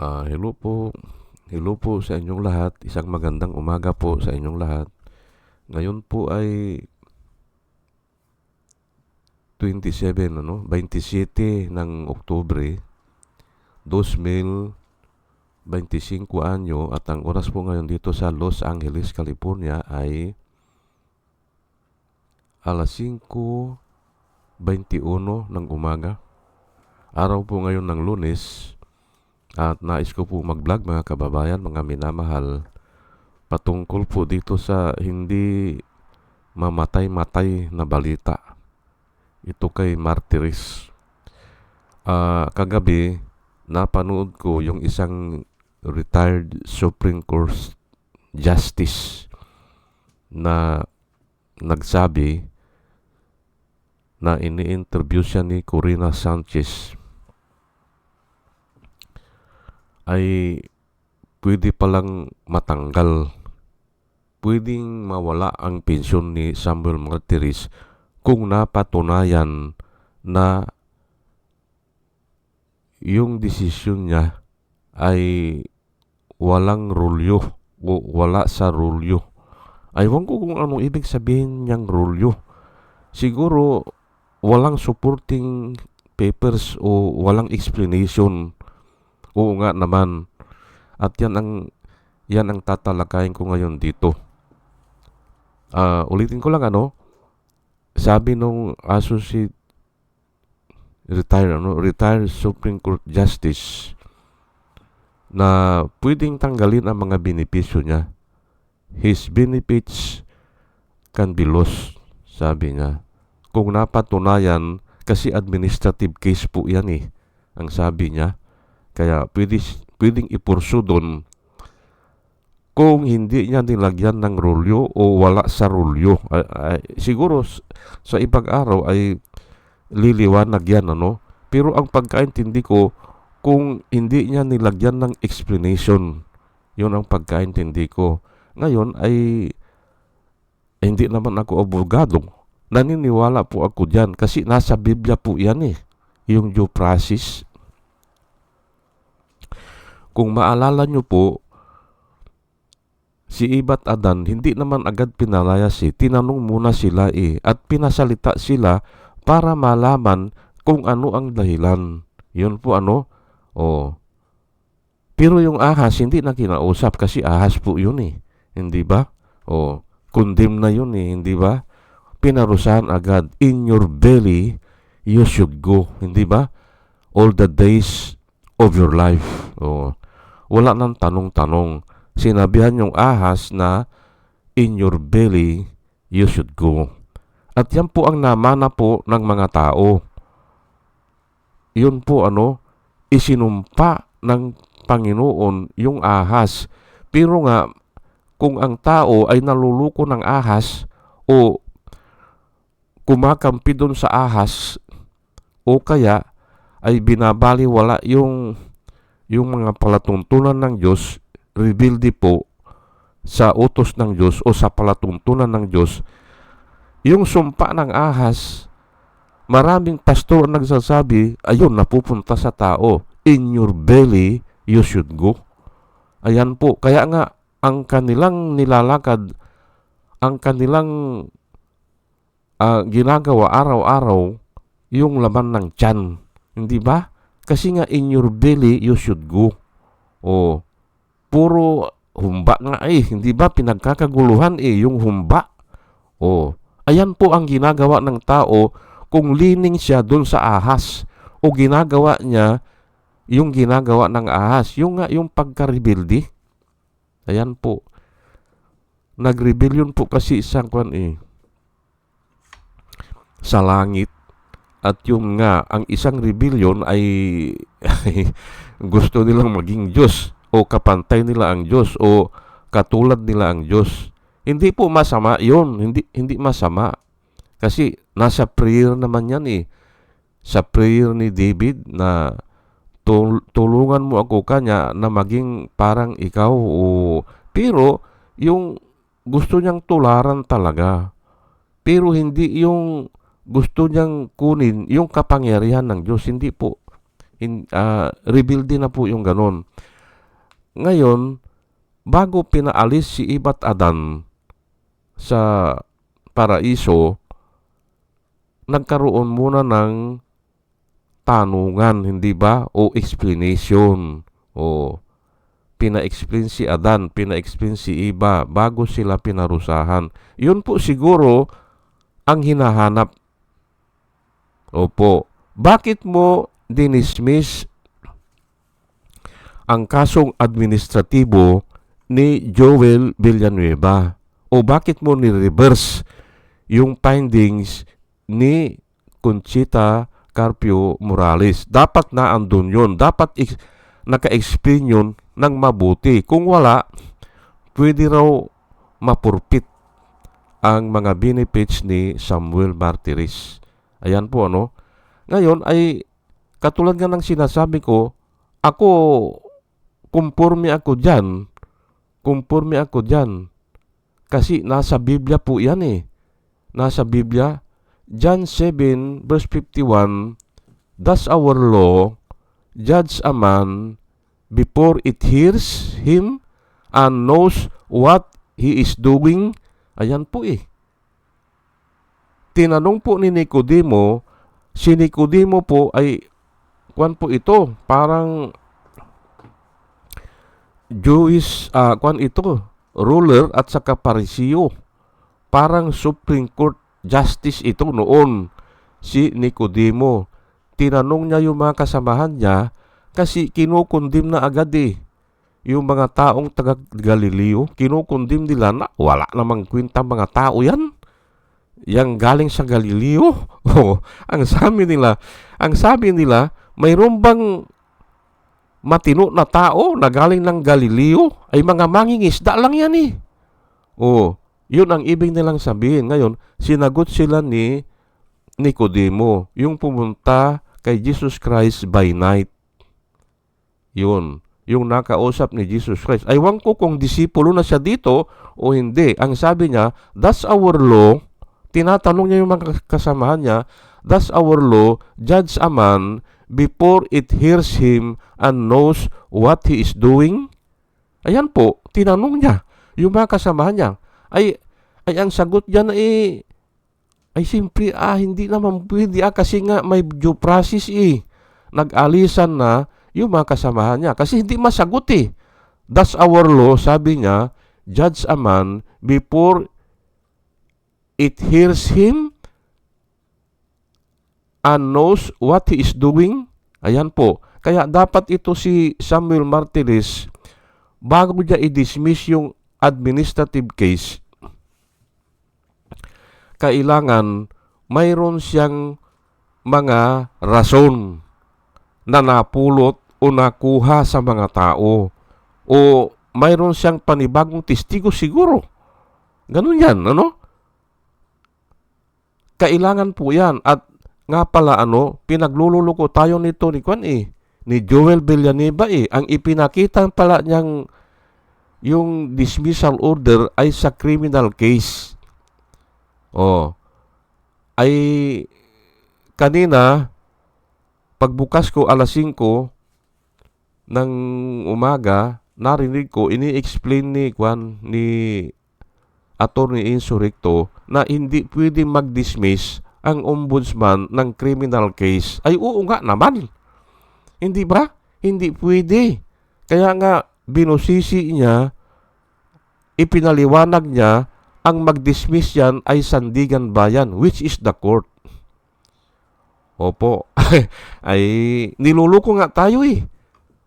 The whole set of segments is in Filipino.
Ah, hello po. Hello po sa inyong lahat. Isang magandang umaga po sa inyong lahat. Ngayon po ay 27 ano, 27 ng Oktubre 2025 anyo at ang oras po ngayon dito sa Los Angeles, California ay alas 5.21 ng umaga. Araw po ngayon ng lunes at nais ko po mag-vlog mga kababayan, mga minamahal patungkol po dito sa hindi mamatay-matay na balita. Ito kay Martyris. Ah, kagabi, napanood ko yung isang retired Supreme Court Justice na nagsabi na ini-interview siya ni Corina Sanchez ay pwede palang matanggal. Pwedeng mawala ang pensyon ni Samuel Martyris kung napatunayan na yung desisyon niya ay walang rulyo o wala sa rulyo. Aywan ko kung anong ibig sabihin niyang rulyo. Siguro walang supporting papers o walang explanation. Oo nga naman. At yan ang yan ang tatalakayin ko ngayon dito. Ah, ulitin ko lang ano, sabi nung associate retired ano, retired Supreme Court Justice na pwedeng tanggalin ang mga benepisyo niya. His benefits can be lost, sabi niya. Kung napatunayan, kasi administrative case po yan eh, ang sabi niya. Kaya pwede, pwedeng ipursu doon kung hindi niya nilagyan ng rulyo o wala sa rulyo. Ay, ay, siguro sa ibang araw ay liliwanag yan, ano? Pero ang pagkaintindi ko, kung hindi niya nilagyan ng explanation, yun ang pagkaintindi ko. Ngayon ay hindi naman ako abogado. Naniniwala po ako dyan kasi nasa Biblia po yan eh. Yung due process. Kung maalala nyo po, si Ibat Adan, hindi naman agad pinalayas eh. Tinanong muna sila eh. At pinasalita sila para malaman kung ano ang dahilan. Yun po ano? Oh. Pero yung ahas, hindi na kinausap kasi ahas po yun eh. Hindi ba? Oh. Condemn na yun eh. Hindi ba? Pinarusahan agad. In your belly, you should go. Hindi ba? All the days of your life. Oh. Wala nang tanong-tanong sinabihan yung ahas na in your belly you should go. At yan po ang namana po ng mga tao. Yun po ano, isinumpa ng Panginoon yung ahas. Pero nga, kung ang tao ay naluluko ng ahas o kumakampi doon sa ahas o kaya ay binabaliwala yung yung mga palatuntunan ng Diyos rebelde po sa utos ng Diyos o sa palatuntunan ng Diyos, yung sumpa ng ahas, maraming pastor ang nagsasabi, ayun, napupunta sa tao, in your belly, you should go. Ayan po, kaya nga, ang kanilang nilalakad, ang kanilang uh, ginagawa araw-araw, yung laman ng tiyan. Hindi ba? Kasi nga, in your belly, you should go. O, puro humba nga eh. Hindi ba pinagkakaguluhan eh yung humba? Oh, ayan po ang ginagawa ng tao kung lining siya doon sa ahas o ginagawa niya yung ginagawa ng ahas, yung nga yung pagka-rebelde. Ayan po. Nag-rebellion po kasi isang kwan eh sa langit at yung nga, ang isang rebellion ay, gusto nilang maging Diyos o kapantay nila ang Diyos o katulad nila ang Diyos. Hindi po masama yon hindi, hindi masama. Kasi nasa prayer naman yan eh. Sa prayer ni David na tul- tulungan mo ako kanya na maging parang ikaw o pero yung gusto niyang tularan talaga. Pero hindi yung gusto niyang kunin yung kapangyarihan ng Diyos. Hindi po. In, uh, rebuild din na po yung ganon. ngayon, bago pinaalis si Ibat Adan sa paraiso, nagkaroon muna ng tanungan, hindi ba? O explanation. O pina-explain si Adan, pina-explain si Iba bago sila pinarusahan. Yun po siguro ang hinahanap. Opo. Bakit mo dinismiss ang kasong administratibo ni Joel Villanueva? O bakit mo ni-reverse yung findings ni Conchita Carpio Morales? Dapat na andun yun. Dapat ex- naka-explain yun ng mabuti. Kung wala, pwede raw mapurpit ang mga benefits ni Samuel Martires. Ayan po ano. Ngayon ay katulad nga ng sinasabi ko, ako kumporme ako dyan. Kumporme ako dyan. Kasi nasa Biblia po yan eh. Nasa Biblia. John 7 verse 51, Thus our law, judge a man before it hears him and knows what he is doing. Ayan po eh. Tinanong po ni Nicodemo, si Nicodemo po ay, kwan po ito, parang Jewish, ah, kwan ito, ruler at saka parisiyo. Parang Supreme Court Justice ito noon, si Nicodemo. Tinanong niya yung mga kasamahan niya kasi kinukundim na agad eh. Yung mga taong taga Galileo, kinukundim nila na wala namang kwenta mga tao yan. Yang galing sa Galileo. Oh, ang sabi nila, ang sabi nila, mayroon bang matino na tao na galing ng Galileo ay mga mangingisda lang yan eh. Oh, yun ang ibig nilang sabihin. Ngayon, sinagot sila ni Nicodemo, yung pumunta kay Jesus Christ by night. Yun, yung nakausap ni Jesus Christ. Aywan ko kung disipulo na siya dito o hindi. Ang sabi niya, that's our law. Tinatanong niya yung mga kasamahan niya, that's our law, judge a man before it hears him and knows what he is doing. Ayan po, tinanong niya yung mga kasamahan niya. Ay, ay ang sagot niya eh, ay simpre, ah, hindi naman pwede ah, kasi nga may due process eh. Nag-alisan na yung mga kasamahan niya. Kasi hindi masagot eh. That's our law, sabi niya, judge a man before it hears him and knows what he is doing. Ayan po. Kaya dapat ito si Samuel Martinez, bago niya i-dismiss yung administrative case, kailangan mayroon siyang mga rason na napulot o nakuha sa mga tao o mayroon siyang panibagong testigo siguro. Ganun yan, ano? Kailangan po yan. At nga pala, ano, pinaglululuko tayo nito ni Kwan eh, ni Joel Villanueva eh. Ang ipinakita pala niyang yung dismissal order ay sa criminal case. Oh. Ay kanina pagbukas ko alas 5 ng umaga, narinig ko ini-explain ni Kwan ni Attorney Insurrecto na hindi pwede mag-dismiss ang ombudsman ng criminal case. Ay oo nga naman. Hindi ba? Hindi pwede. Kaya nga binusisi niya, ipinaliwanag niya ang mag-dismiss yan ay Sandigan Bayan, which is the court. Opo. ay niluluko nga tayo eh.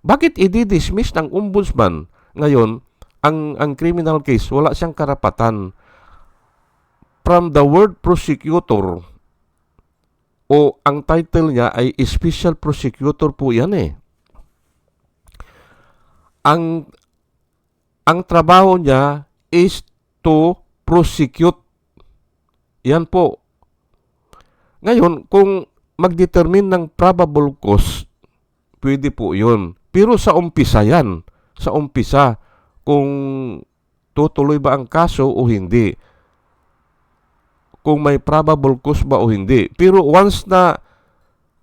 Bakit i-dismiss ng ombudsman ngayon ang ang criminal case wala siyang karapatan from the word prosecutor o ang title niya ay special prosecutor po yan eh. Ang ang trabaho niya is to prosecute. Yan po. Ngayon, kung mag-determine ng probable cause, pwede po yun. Pero sa umpisa yan. Sa umpisa, kung tutuloy ba ang kaso o hindi. Kung may probable cause ba o hindi. Pero once na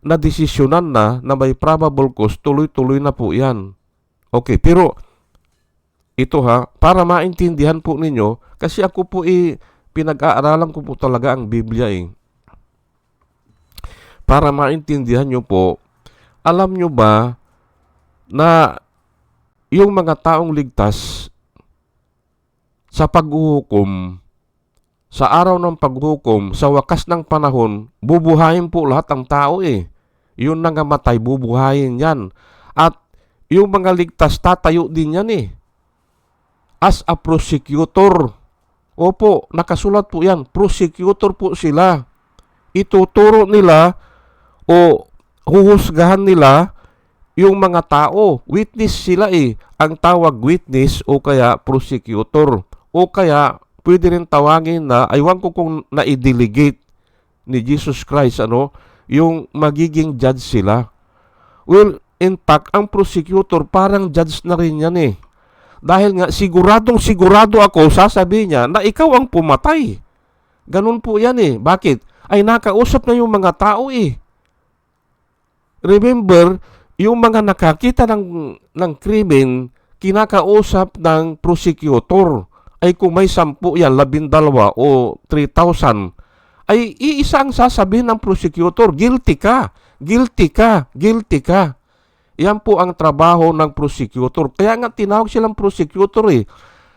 na desisyonan na na may probable cause, tuloy-tuloy na po yan. Okay, pero ito ha, para maintindihan po ninyo, kasi ako po eh, pinag-aaralan ko po talaga ang Biblia eh. Para maintindihan nyo po, alam nyo ba na yung mga taong ligtas sa paghuhukom, sa araw ng paghuhukom, sa wakas ng panahon, bubuhayin po lahat ng tao eh. Yung nangamatay, bubuhayin yan. At yung mga ligtas, tatayo din yan eh. As a prosecutor. Opo, nakasulat po yan. Prosecutor po sila. Ituturo nila o huhusgahan nila yung mga tao. Witness sila eh. Ang tawag witness o kaya prosecutor. O kaya pwede rin tawagin na, aywan ko kung na-delegate ni Jesus Christ, ano, yung magiging judge sila. Well, in fact, ang prosecutor parang judge na rin yan eh. Dahil nga, siguradong sigurado ako, sasabihin niya na ikaw ang pumatay. Ganun po yan eh. Bakit? Ay nakausap na yung mga tao eh. Remember, yung mga nakakita ng, ng krimen, kinakausap ng prosecutor. Ay kung may sampu yan, labindalwa o 3,000, ay iisa ang sasabihin ng prosecutor, guilty ka, guilty ka, guilty ka. Yan po ang trabaho ng prosecutor. Kaya nga tinawag silang prosecutor eh.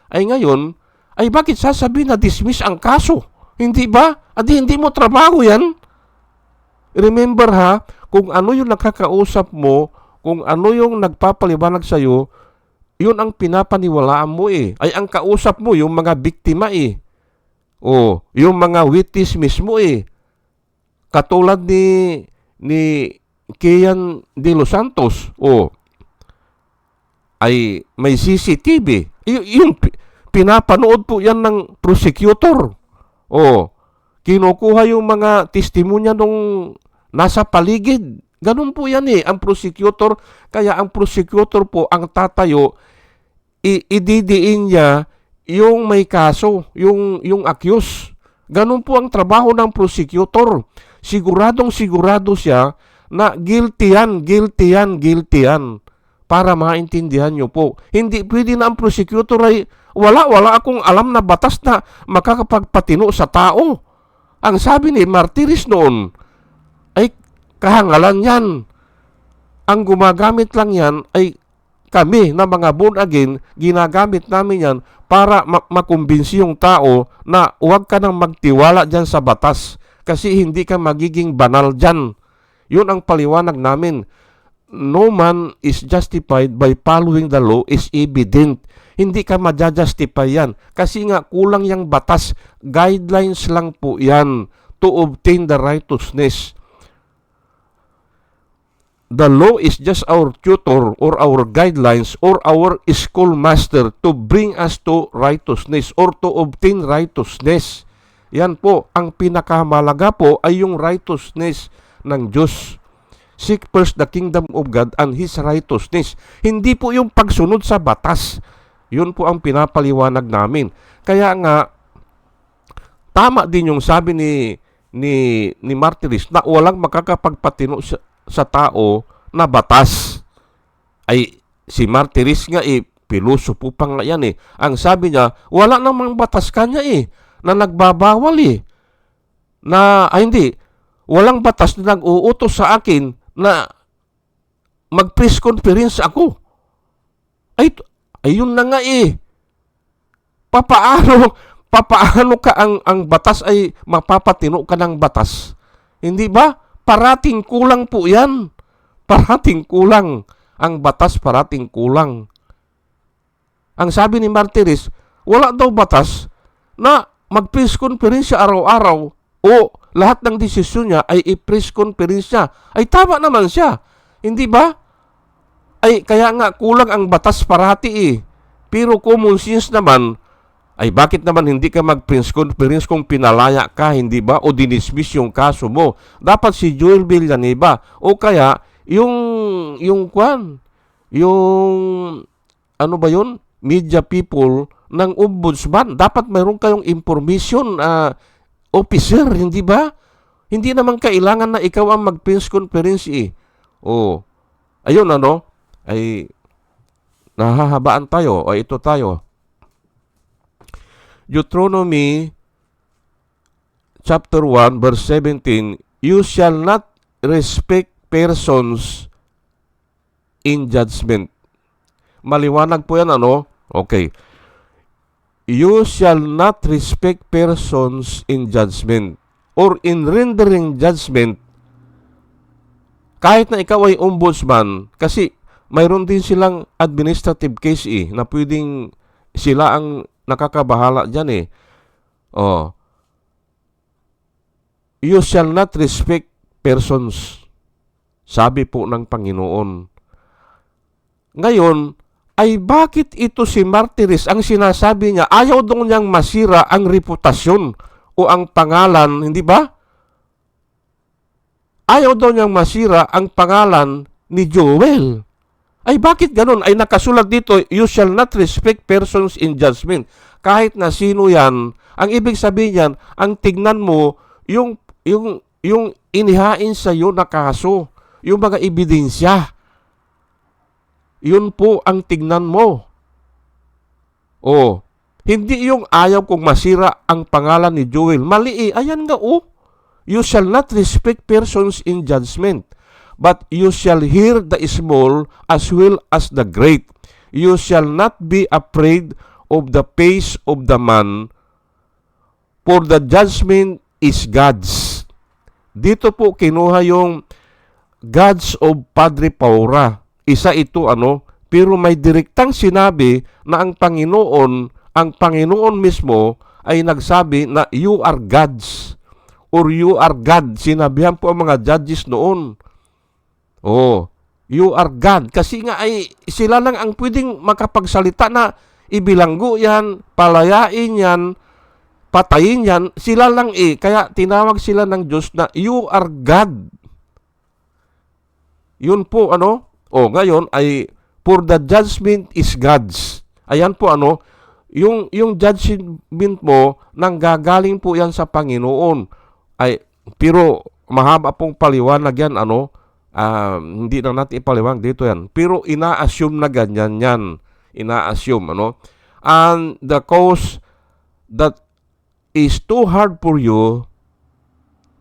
Ay ngayon, ay bakit sasabihin na dismiss ang kaso? Hindi ba? Adi hindi mo trabaho yan. Remember ha, kung ano yung nakakausap mo, kung ano yung nagpapaliwanag sa'yo, yun ang pinapaniwalaan mo eh. Ay ang kausap mo, yung mga biktima eh. O, yung mga witness mismo eh. Katulad ni ni Kian de los Santos. O, ay may CCTV. Y- yung pi- pinapanood po yan ng prosecutor. O, kinukuha yung mga testimonya nung nasa paligid. Ganun po yan eh, ang prosecutor. Kaya ang prosecutor po, ang tatayo, ididiin niya yung may kaso, yung, yung accused. Ganun po ang trabaho ng prosecutor. Siguradong sigurado siya na guilty yan, guilty yan, guilty yan. Para maintindihan nyo po. Hindi pwede na ang prosecutor ay wala, wala akong alam na batas na makakapagpatino sa tao. Ang sabi ni Martiris noon kahangalan yan. Ang gumagamit lang yan ay kami na mga born again, ginagamit namin yan para ma- makumbinsi yung tao na huwag ka nang magtiwala dyan sa batas kasi hindi ka magiging banal dyan. Yun ang paliwanag namin. No man is justified by following the law is evident. Hindi ka maja-justify yan. Kasi nga kulang yung batas. Guidelines lang po yan to obtain the righteousness the law is just our tutor or our guidelines or our schoolmaster to bring us to righteousness or to obtain righteousness. Yan po, ang pinakamalaga po ay yung righteousness ng Diyos. Seek first the kingdom of God and His righteousness. Hindi po yung pagsunod sa batas. Yun po ang pinapaliwanag namin. Kaya nga, tama din yung sabi ni ni ni Martyris na walang makakapagpatino sa, sa tao na batas. Ay si Martyris nga eh pilosopo pa nga yan eh. Ang sabi niya, wala namang batas kanya eh na nagbabawal eh. Na ay hindi, walang batas na nag-uutos sa akin na mag-press conference ako. Ay, ayun na nga eh. Papaano, papaano ka ang, ang batas ay mapapatino ka ng batas? Hindi ba? Parating kulang po yan. Parating kulang. Ang batas parating kulang. Ang sabi ni Martyris, wala daw batas na mag-press conference araw-araw o lahat ng desisyon niya ay i-press conference. Ay tama naman siya. Hindi ba? Ay kaya nga kulang ang batas parati eh. Pero common sense naman, ay bakit naman hindi ka mag-press conference kung pinalaya ka, hindi ba? O dinismiss yung kaso mo. Dapat si Joel Villanueva. O kaya, yung, yung kwan, yung, ano ba yun? Media people ng ombudsman. Dapat mayroon kayong information uh, officer, hindi ba? Hindi naman kailangan na ikaw ang mag-press conference eh. O, ayun ano, ay nahahabaan tayo. O ito tayo. Deuteronomy chapter 1 verse 17, You shall not respect persons in judgment. Maliwanag po yan ano? Okay. You shall not respect persons in judgment or in rendering judgment kahit na ikaw ay ombudsman kasi mayroon din silang administrative case eh na pwedeng sila ang nakakabahala dyan eh. Oh. You shall not respect persons. Sabi po ng Panginoon. Ngayon, ay bakit ito si Martyris ang sinasabi niya ayaw daw niyang masira ang reputasyon o ang pangalan, hindi ba? Ayaw daw niyang masira ang pangalan ni Joel. Ay bakit ganun? Ay nakasulat dito, you shall not respect persons in judgment. Kahit na sino yan, ang ibig sabihin yan, ang tignan mo, yung, yung, yung inihain sa iyo na kaso, yung mga ebidensya, yun po ang tignan mo. Oh, hindi yung ayaw kong masira ang pangalan ni Joel. Mali eh. Ayan nga oh. You shall not respect persons in judgment, but you shall hear the small as well as the great. You shall not be afraid of the face of the man, for the judgment is God's. Dito po kinuha yung Gods of Padre Paura. Isa ito ano, pero may direktang sinabi na ang Panginoon, ang Panginoon mismo ay nagsabi na you are gods or you are God. Sinabihan po ang mga judges noon. Oh, you are God. Kasi nga ay sila lang ang pwedeng makapagsalita na ibilanggo yan, palayain yan, patayin yan. Sila lang eh. Kaya tinawag sila ng Diyos na you are God. Yun po ano? O ngayon ay for the judgment is God's. Ayan po ano, yung yung judgment mo nang gagaling po yan sa Panginoon. Ay pero mahaba pong paliwanag yan ano, uh, hindi na natin ipaliwanag dito yan. Pero ina-assume na ganyan yan. Ina-assume ano. And the cause that is too hard for you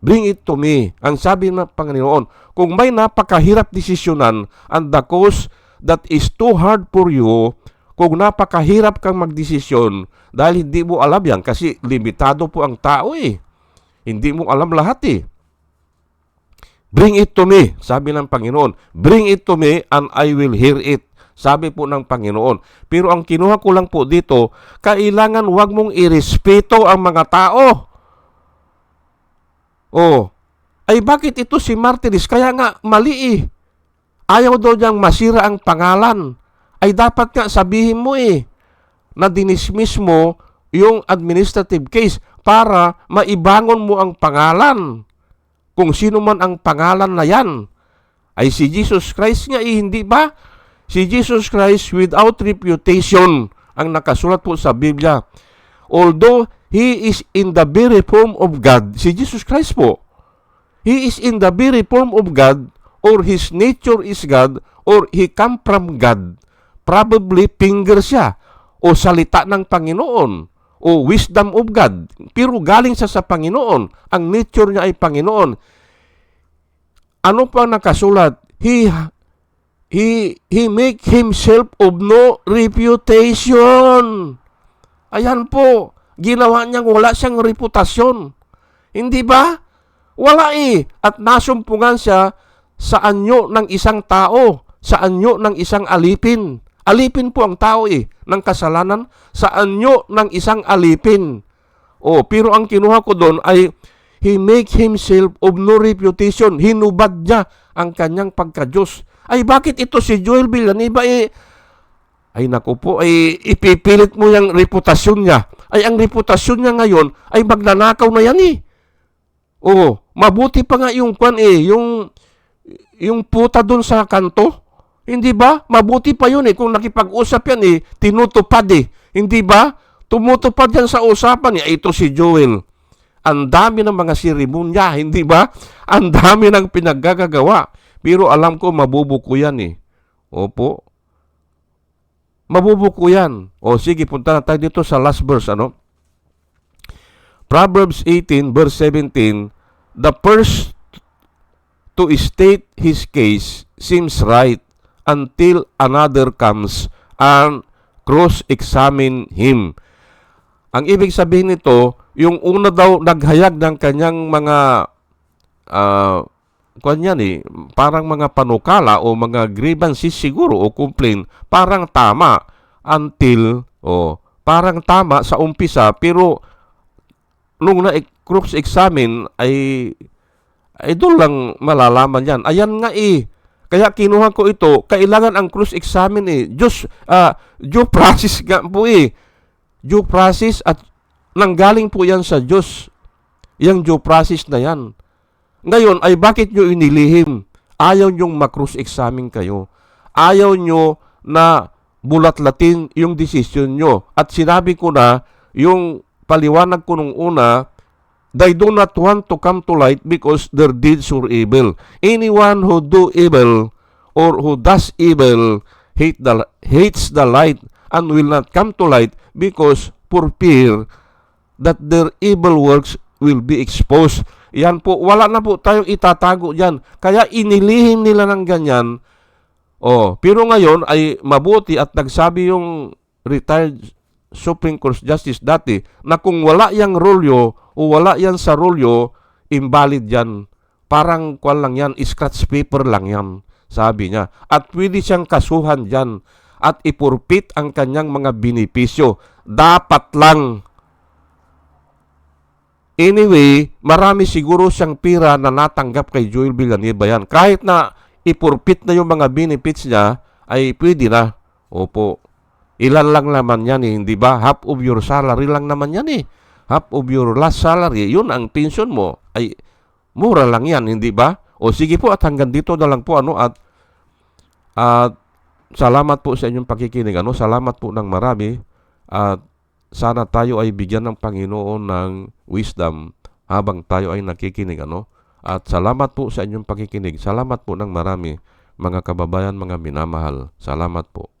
Bring it to me. Ang sabi ng Panginoon, kung may napakahirap desisyonan and the cause that is too hard for you, kung napakahirap kang magdesisyon dahil hindi mo alam yan kasi limitado po ang tao eh. Hindi mo alam lahat eh. Bring it to me, sabi ng Panginoon. Bring it to me and I will hear it. Sabi po ng Panginoon. Pero ang kinuha ko lang po dito, kailangan wag mong irespeto ang mga tao. Oh, ay bakit ito si Martyris? Kaya nga mali eh. Ayaw daw niyang masira ang pangalan. Ay dapat nga sabihin mo eh na dinismiss mo yung administrative case para maibangon mo ang pangalan. Kung sino man ang pangalan na yan. Ay si Jesus Christ nga eh, hindi ba? Si Jesus Christ without reputation ang nakasulat po sa Biblia. Although He is in the very form of God. Si Jesus Christ po. He is in the very form of God or His nature is God or He come from God. Probably finger siya o salita ng Panginoon o wisdom of God. Pero galing siya sa Panginoon. Ang nature niya ay Panginoon. Ano pa nakasulat? He he he make himself of no reputation. Ayan po. Ginawa niyang wala siyang reputasyon. Hindi ba? Wala eh. At nasumpungan siya sa anyo ng isang tao, sa anyo ng isang alipin. Alipin po ang tao eh, ng kasalanan, sa anyo ng isang alipin. Oh, pero ang kinuha ko doon ay he make himself of no reputation. Hinubad niya ang kanyang pagka-Diyos. Ay bakit ito si Joel Villanueva eh ay naku po, ay ipipilit mo yung reputasyon niya. Ay ang reputasyon niya ngayon ay magnanakaw na yan eh. Oo, mabuti pa nga yung kwan eh, yung yung puta doon sa kanto. Hindi ba? Mabuti pa yun eh. Kung nakipag-usap yan eh, tinutupad eh. Hindi ba? Tumutupad yan sa usapan eh. Ito si Joel. Ang dami ng mga sirimonya, hindi ba? Ang dami ng pinaggagawa. Pero alam ko, mabubuko yan eh. Opo. mabubuko yan. O sige, punta na tayo dito sa last verse, ano? Proverbs 18 verse 17, the first to state his case seems right until another comes and cross-examine him. Ang ibig sabihin nito, yung una daw naghayag ng kanyang mga ah kuwan yan eh, parang mga panukala o mga grievances siguro o complaint, parang tama until, o parang tama sa umpisa, pero nung na cross-examine ay ay doon lang malalaman yan. Ayan nga eh. Kaya kinuha ko ito, kailangan ang cross-examine eh. Diyos, ah, due process nga po eh. Due process at nanggaling po yan sa Diyos. Yang due process na yan. Ngayon ay bakit nyo inilihim? Ayaw nyong makross-examine kayo. Ayaw nyo na bulatlatin yung decision nyo. At sinabi ko na, yung paliwanag ko nung una, they do not want to come to light because their deeds were evil. Anyone who do evil or who does evil hate the, hates the light and will not come to light because for fear that their evil works will be exposed. Yan po, wala na po tayong itatago dyan. Kaya inilihim nila ng ganyan. Oh, pero ngayon ay mabuti at nagsabi yung retired Supreme Court Justice dati na kung wala yang rolyo o wala yan sa rolyo, invalid yan. Parang kwan lang yan, scratch paper lang yan, sabi niya. At pwede siyang kasuhan dyan at ipurpit ang kanyang mga binipisyo. Dapat lang Anyway, marami siguro siyang pira na natanggap kay Joel Villanueva yan. Kahit na ipurpit na yung mga benefits niya, ay pwede na. Opo. Ilan lang naman yan eh, hindi ba? Half of your salary lang naman yan eh. Half of your last salary, yun ang pension mo. Ay, mura lang yan, hindi ba? O sige po at hanggang dito na lang po ano at at salamat po sa inyong pakikinig. Ano, salamat po ng marami at sana tayo ay bigyan ng Panginoon ng wisdom habang tayo ay nakikinig ano at salamat po sa inyong pakikinig salamat po ng marami mga kababayan mga minamahal salamat po